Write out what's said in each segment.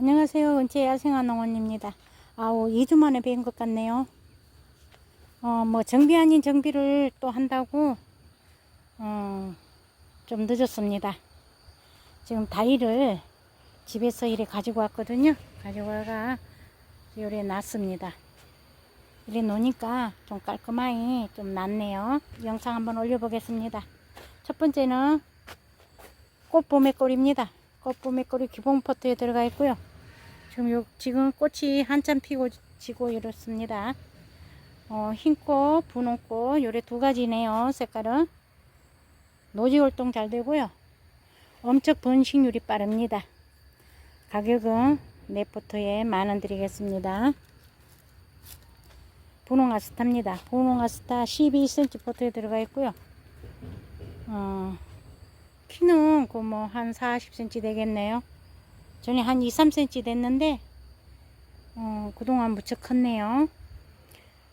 안녕하세요. 은채 야생화 농원입니다. 아우, 2주 만에 뵌 것 같네요. 어, 뭐, 정비 아닌 정비를 또 한다고, 어, 좀 늦었습니다. 지금 다이를 집에서 이래 가지고 왔거든요. 가지고 와가, 요래 놨습니다. 이래 놓으니까 좀 깔끔하게 좀 낫네요. 영상 한번 올려보겠습니다. 첫 번째는 꽃보메꼴입니다. 꽃보메꼴이 기본 포트에 들어가 있고요. 지금 요, 지금 꽃이 한참 피고 지고 이렇습니다. 어, 흰꽃, 분홍꽃, 요래 두 가지네요. 색깔은. 노지 활동 잘 되고요. 엄청 번식률이 빠릅니다. 가격은 네 포트에 만원 드리겠습니다. 분홍 아스타입니다. 분홍 아스타 12cm 포트에 들어가 있고요. 어, 키는 그 뭐 한 40cm 되겠네요. 전에 한 2, 3cm 됐는데 어, 그동안 무척 컸네요.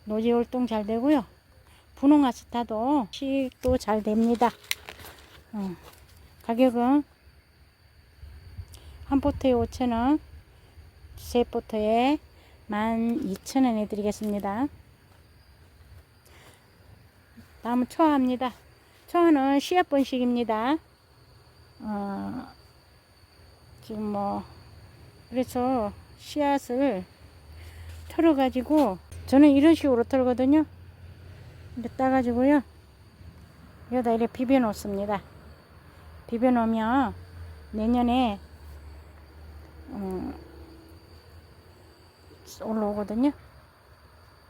노지 활동 잘 되고요. 분홍 아 스타도 식도 잘 됩니다. 어, 가격은 한 포트에 5,000원, 세 포트에 12,000원에 드리겠습니다. 다음은 초아입니다. 초아는 씨앗 번식입니다. 어, 지금 뭐 그래서 씨앗을 털어 가지고 저는 이런 식으로 털거든요. 이렇게 따 가지고요. 여기다 이렇게 비벼 놓습니다. 비벼 놓으면 내년에 음, 올라오거든요.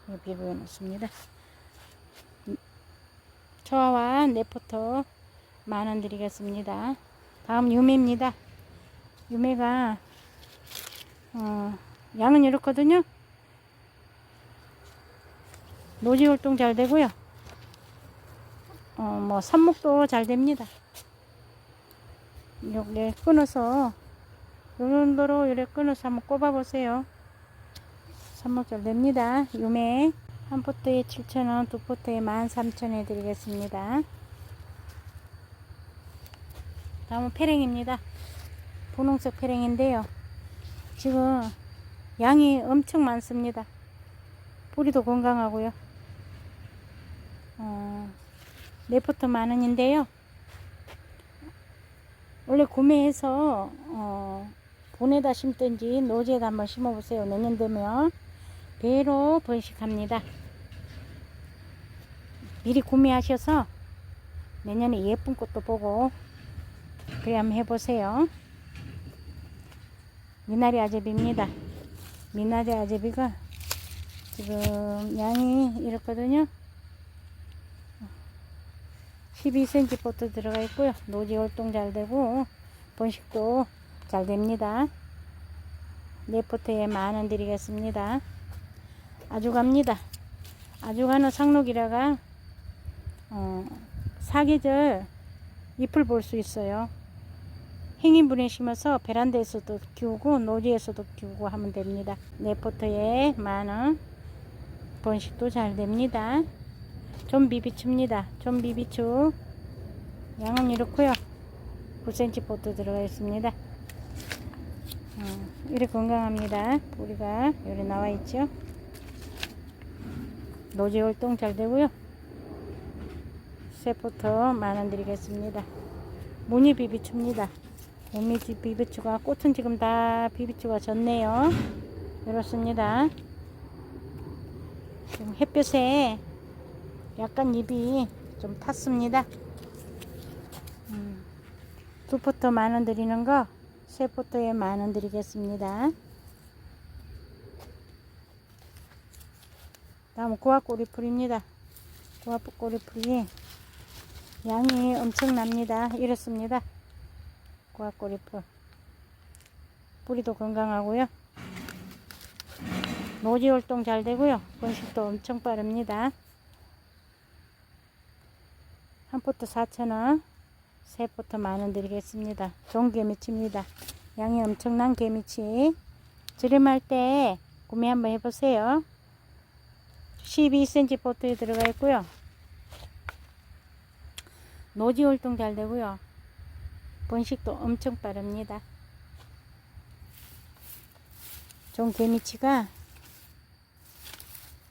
이렇게 비벼 놓습니다. 초아와 네포터 만원 드리겠습니다. 다음 유매입니다 유매가 어, 양은 이렇거든요. 노지 활동 잘 되고요. 어, 뭐 삽목도 잘 됩니다. 이렇게 끊어서 요 정도로 이렇게 끊어서 한번 꼽아 보세요. 삽목 잘 됩니다. 유매 한 포트에 7,000원, 두 포트에 13,000원 드리겠습니다. 다음은 페랭입니다. 분홍색 페랭인데요. 지금 양이 엄청 많습니다. 뿌리도 건강하고요. 어, 네포트 만원인데요. 원래 구매해서 어, 보내다 심든지 노지에다 한번 심어보세요. 내년 되면 배로 번식합니다. 미리 구매하셔서 내년에 예쁜 꽃도 보고 그래 한번 해보세요. 미나리 아제비입니다. 미나리 아제비가 지금 양이 이렇거든요. 12cm 포트 들어가 있고요. 노지 활동 잘 되고 번식도 잘 됩니다. 네 포트에 만원 드리겠습니다. 아주 갑니다. 아주 가는 상록이라가 어, 사계절 잎을 볼 수 있어요. 행인분에 심어서 베란다에서도 키우고 노지에서도 키우고 하면 됩니다. 네포트에 만원 번식도 잘 됩니다. 좀 비비춥니다. 좀 비비추 양은 이렇고요. 9cm 포트 들어가 있습니다. 어, 이렇게 건강합니다. 뿌리가 여기 나와 있죠. 노지 활동 잘 되고요. 새 포트 만원 드리겠습니다. 무늬 비비춥니다. 오미지 비비추가 꽃은 지금 다 비비추가 졌네요. 이렇습니다. 지금 햇볕에 약간 잎이 좀 탔습니다. 음, 두 포터 만원 드리는 거, 세 포터에 만원 드리겠습니다. 다음 고압꼬리 풀입니다. 고압꼬리 풀이 양이 엄청납니다. 이렇습니다. 고압꼬리풀. 뿌리도 건강하고요. 노지 활동 잘 되고요. 번식도 엄청 빠릅니다. 한 포트 4,000원, 세 포트 만원 드리겠습니다. 좋은 개미치입니다. 양이 엄청난 개미치. 저렴할 때 구매 한번 해보세요. 12cm 포트에 들어가 있고요. 노지 활동 잘 되고요. 번식도 엄청 빠릅니다. 종개미치가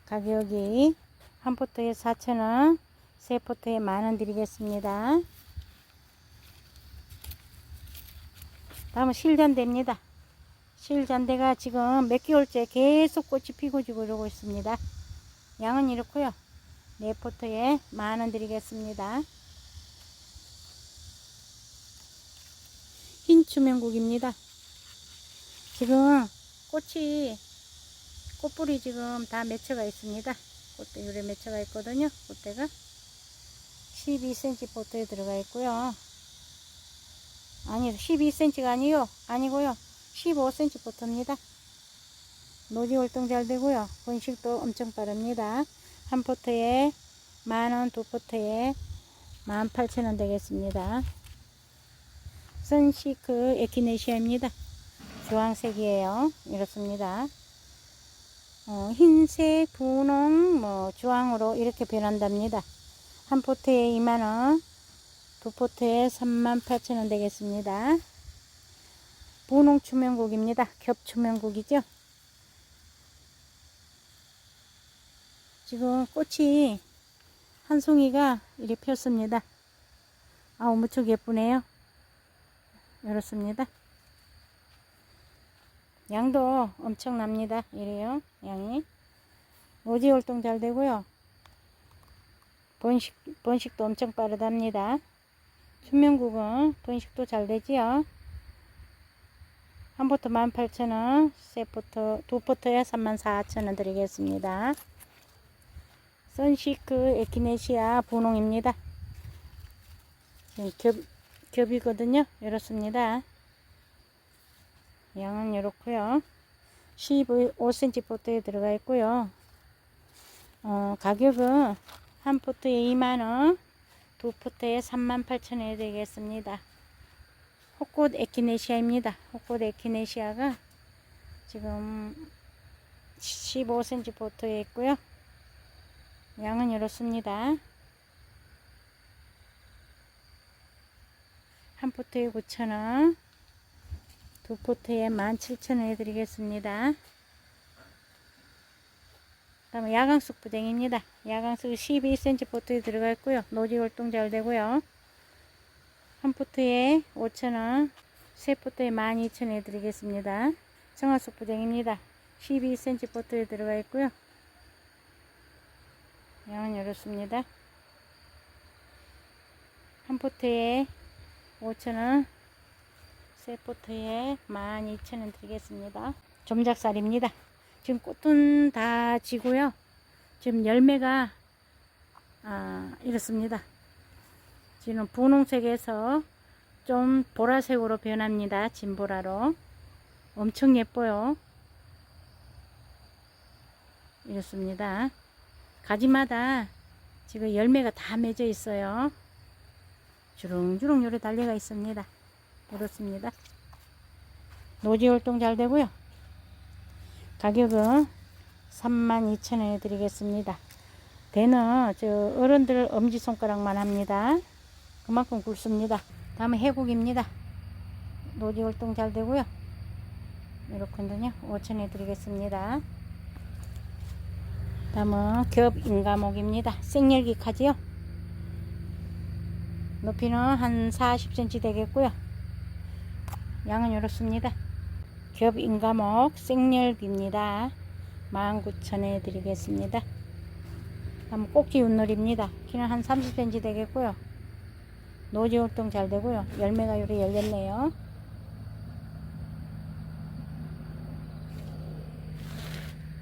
가격이 한 포트에 4,000원, 세 포트에 만원 드리겠습니다. 다음은 실잔대입니다. 실잔대가 지금 몇 개월째 계속 꽃이 피고 지고 이러고 있습니다. 양은 이렇고요. 네 포트에 만원 드리겠습니다. 흰 추명국입니다. 지금 꽃이 꽃뿌리 지금 다 맺혀가 있습니다. 꽃대 요래 맺혀가 있거든요. 꽃대가 12cm 포트에 들어가 있고요. 아니 12cm가 아니요 아니고요 15cm 포트입니다. 노지 활동 잘 되고요. 번식도 엄청 빠릅니다. 한 포트에 만원, 두 포트에 18,000원 되겠습니다. 선시크 에키네시아입니다. 주황색이에요. 이렇습니다. 어, 흰색, 분홍, 뭐 주황으로 이렇게 변한답니다. 한 포트에 2만원, 두 포트에 38,000원 되겠습니다. 분홍 추명국입니다. 겹 추명국이죠. 지금 꽃이 한 송이가 이렇게 폈습니다. 아우 무척 예쁘네요. 이렇습니다. 양도 엄청납니다. 이래요. 양이. 오지 활동 잘 되고요. 번식, 번식도 엄청 빠르답니다. 수면국은 번식도 잘 되지요. 한 포트 18,000원, 세 포트, 두 포트에 34,000원 드리겠습니다. 선시크 에키네시아 분홍입니다. 지금 겹, 겹이거든요. 이렇습니다. 양은 이렇고요. 15cm 포트에 들어가 있고요. 어, 가격은 한 포트에 2만원, 두 포트에 38,000원이 되겠습니다. 호꽃 에키네시아입니다. 호꽃 에키네시아가 지금 15cm 포트에 있고요. 양은 이렇습니다. 한 포트에 9,000원, 두 포트에 17,000원 해드리겠습니다. 다음에 야광숙 부댕입니다. 야광숙 12cm 포트에 들어가 있고요. 노지 활동 잘 되고요. 한 포트에 5,000원, 세 포트에 12,000원 해드리겠습니다. 청화숙 부댕입니다. 12cm 포트에 들어가 있고요. 양은 이렇습니다. 한 포트에 5,000원, 세 포트에 12,000원 드리겠습니다. 점작살입니다. 지금 꽃은 다 지고요. 지금 열매가 아, 이렇습니다. 지금 분홍색에서 좀 보라색으로 변합니다. 진보라로. 엄청 예뻐요. 이렇습니다. 가지마다 지금 열매가 다 맺어 있어요. 주렁주렁 요래 달려가 있습니다. 이렇습니다. 노지 활동 잘 되고요. 가격은 32,000원에 드리겠습니다. 대는 저 어른들 엄지손가락만 합니다. 그만큼 굵습니다. 다음은 해국입니다. 노지 활동 잘 되고요. 이렇거든요. 5,000원에 드리겠습니다. 다음은 겹인가목입니다. 생열기 카지요. 높이는 한 40cm 되겠고요. 양은 이렇습니다. 겹인가목 생열기입니다. 19,000원에 드리겠습니다. 다음 꼭지 윷놀입니다. 키는 한 30cm 되겠고요. 노지 활동 잘 되고요. 열매가 요리 열렸네요.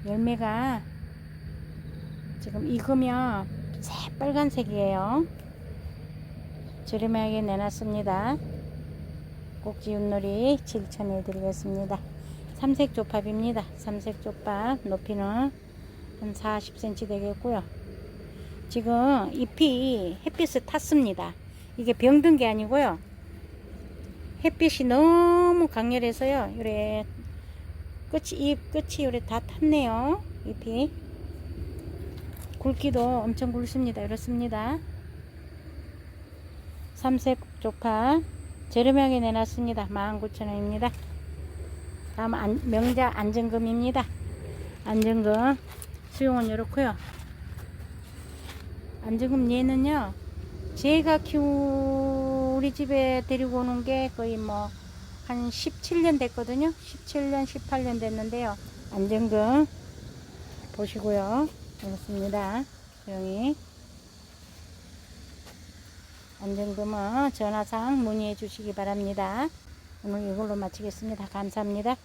열매가 지금 익으면 새빨간색이에요. 저렴하게 내놨습니다. 꼭지 윷놀이 7,000원 드리겠습니다. 삼색 조팝입니다. 삼색 조팝 높이는 한 40cm 되겠고요. 지금 잎이 햇빛을 탔습니다. 이게 병든 게 아니고요. 햇빛이 너무 강렬해서요. 요래 끝이 잎 끝이 요래 다 탔네요. 잎이 굵기도 엄청 굵습니다. 이렇습니다. 삼색 조파 저렴하게 내놨습니다. 19,000원입니다. 다음 안, 명자 안전금입니다. 안전금 수용은 이렇고요. 안전금 얘는요. 제가 키우 우리 집에 데리고 오는 게 거의 뭐 한 17년 됐거든요. 17년, 18년 됐는데요. 안전금 보시고요. 이렇습니다. 수용이 안전금은 전화상 문의해 주시기 바랍니다. 오늘 이걸로 마치겠습니다. 감사합니다.